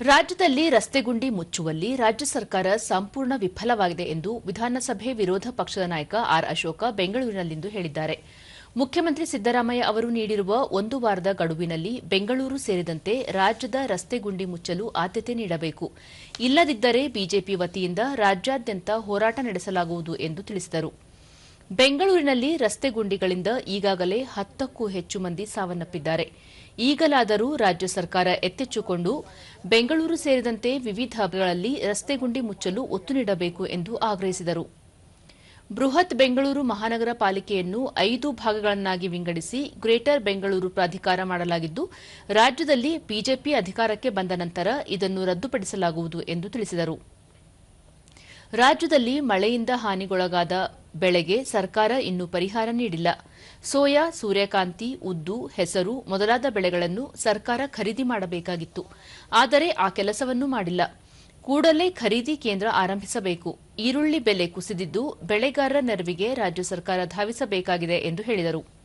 ರಾಜ್ಯದಲ್ಲಿ ರಸ್ತೆ ಗುಂಡಿ ಮುಚ್ಚುವಲ್ಲಿ ರಾಜ್ಯ ಸರ್ಕಾರ ಸಂಪೂರ್ಣ ವಿಫಲವಾಗಿದೆ ಎಂದು ವಿಧಾನಸಭೆ ವಿರೋಧ ಪಕ್ಷದ ನಾಯಕ ಆರ್ ಅಶೋಕ ಬೆಂಗಳೂರಿನಲ್ಲಿಂದು ಹೇಳಿದ್ದಾರೆ. ಮುಖ್ಯಮಂತ್ರಿ ಸಿದ್ದರಾಮಯ್ಯ ಅವರು ನೀಡಿರುವ ಒಂದು ವಾರದ ಗಡುವಿನಲ್ಲಿ ಬೆಂಗಳೂರು ಸೇರಿದಂತೆ ರಾಜ್ಯದ ರಸ್ತೆ ಗುಂಡಿ ಮುಚ್ಚಲು ಆದ್ಯತೆ ನೀಡಬೇಕು. ಇಲ್ಲದಿದ್ದರೆ ಬಿಜೆಪಿ ವತಿಯಿಂದ ರಾಜ್ಯಾದ್ಯಂತ ಹೋರಾಟ ನಡೆಸಲಾಗುವುದು ಎಂದು ತಿಳಿಸಿದರು. ಬೆಂಗಳೂರಿನಲ್ಲಿ ರಸ್ತೆ ಗುಂಡಿಗಳಿಂದ ಈಗಾಗಲೇ ಹತ್ತಕ್ಕೂ ಹೆಚ್ಚು ಮಂದಿ ಸಾವನ್ನಪ್ಪಿದ್ದಾರೆ. ಈಗಲಾದರೂ ರಾಜ್ಯ ಸರ್ಕಾರ ಎತ್ತೆಚ್ಚುಕೊಂಡು ಬೆಂಗಳೂರು ಸೇರಿದಂತೆ ವಿವಿಧ ಹಬ್ಬಗಳಲ್ಲಿ ರಸ್ತೆ ಗುಂಡಿ ಮುಚ್ಚಲು ಒತ್ತು ನೀಡಬೇಕು ಎಂದು ಆಗ್ರಹಿಸಿದರು. ಬೃಹತ್ ಬೆಂಗಳೂರು ಮಹಾನಗರ ಪಾಲಿಕೆಯನ್ನು ಐದು ಭಾಗಗಳನ್ನಾಗಿ ವಿಂಗಡಿಸಿ ಗ್ರೇಟರ್ ಬೆಂಗಳೂರು ಪ್ರಾಧಿಕಾರ ಮಾಡಲಾಗಿದ್ದು, ರಾಜ್ಯದಲ್ಲಿ ಬಿಜೆಪಿ ಅಧಿಕಾರಕ್ಕೆ ಬಂದ ನಂತರ ಇದನ್ನು ರದ್ದುಪಡಿಸಲಾಗುವುದು ಎಂದು ತಿಳಿಸಿದರು. ರಾಜ್ಯದಲ್ಲಿ ಮಳೆಯಿಂದ ಹಾನಿಗೊಳಗಾದ ಬೆಳೆಗೆ ಸರ್ಕಾರ ಇನ್ನೂ ಪರಿಹಾರ ನೀಡಿಲ್ಲ. ಸೋಯಾ, ಸೂರ್ಯಕಾಂತಿ, ಉದ್ದು, ಹೆಸರು ಮೊದಲಾದ ಬೆಳೆಗಳನ್ನು ಸರ್ಕಾರ ಖರೀದಿ ಮಾಡಬೇಕಾಗಿತ್ತು. ಆದರೆ ಆ ಕೆಲಸವನ್ನು ಮಾಡಿಲ್ಲ. ಕೂಡಲೇ ಖರೀದಿ ಕೇಂದ್ರ ಆರಂಭಿಸಬೇಕು. ಈರುಳ್ಳಿ ಬೆಲೆ ಕುಸಿದಿದ್ದು ಬೆಳೆಗಾರರ ನೆರವಿಗೆ ರಾಜ್ಯ ಸರ್ಕಾರ ಧಾವಿಸಬೇಕಾಗಿದೆ ಎಂದು ಹೇಳಿದರು.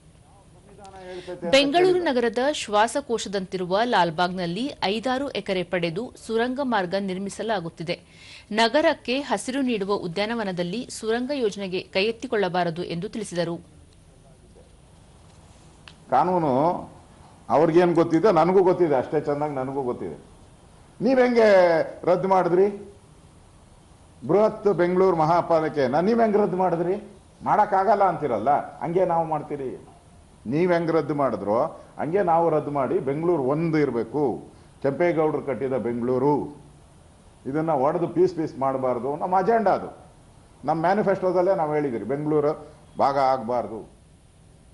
ಬೆಂಗಳೂರು ನಗರದ ಶ್ವಾಸಕೋಶದಂತಿರುವ ಲಾಲ್ಬಾಗ್ನಲ್ಲಿ ಐದಾರು ಎಕರೆ ಪಡೆದು ಸುರಂಗ ಮಾರ್ಗ ನಿರ್ಮಿಸಲಾಗುತ್ತಿದೆ. ನಗರಕ್ಕೆ ಹಸಿರು ನೀಡುವ ಉದ್ಯಾನವನದಲ್ಲಿ ಸುರಂಗ ಯೋಜನೆಗೆ ಕೈಗೆತ್ತಿಕೊಳ್ಳಬಾರದು ಎಂದು ತಿಳಿಸಿದರು. ಕಾನೂನು ಅವ್ರಿಗೇನು ಗೊತ್ತಿದೆ? ನನಗೂ ಗೊತ್ತಿದೆ. ಅಷ್ಟೇ ಚೆನ್ನಾಗಿ ನನಗೂ ಗೊತ್ತಿದೆ. ನೀವು ಹೆಂಗೆ ರದ್ದು ಮಾಡಿದ್ರಿ? ಬೃಹತ್ ಬೆಂಗಳೂರು ಮಹಾಪಾಲಿಕೆನ ನೀವು ಹೆಂಗೆ ರದ್ದು ಮಾಡಿದ್ರಿ? ಮಾಡೋಕ್ಕಾಗಲ್ಲ ಅಂತಿರಲ್ಲ? ಹಂಗೆ ನಾವು ಮಾಡ್ತೀರಿ. ನೀವು ಹೆಂಗೆ ರದ್ದು ಮಾಡಿದ್ರೋ, ಹಂಗೆ ನಾವು ರದ್ದು ಮಾಡಿ ಬೆಂಗಳೂರು ಒಂದು ಇರಬೇಕು. ಕೆಂಪೇಗೌಡರು ಕಟ್ಟಿದ ಬೆಂಗಳೂರು. ಇದನ್ನು ಒಡೆದು ಪೀಸ್ ಪೀಸ್ ಮಾಡಬಾರ್ದು. ನಮ್ಮ ಅಜೆಂಡಾ ಅದು. ನಮ್ಮ ಮ್ಯಾನಿಫೆಸ್ಟೋದಲ್ಲೇ ನಾವು ಹೇಳಿದ್ದೀರಿ ಬೆಂಗಳೂರು ಭಾಗ ಆಗಬಾರ್ದು.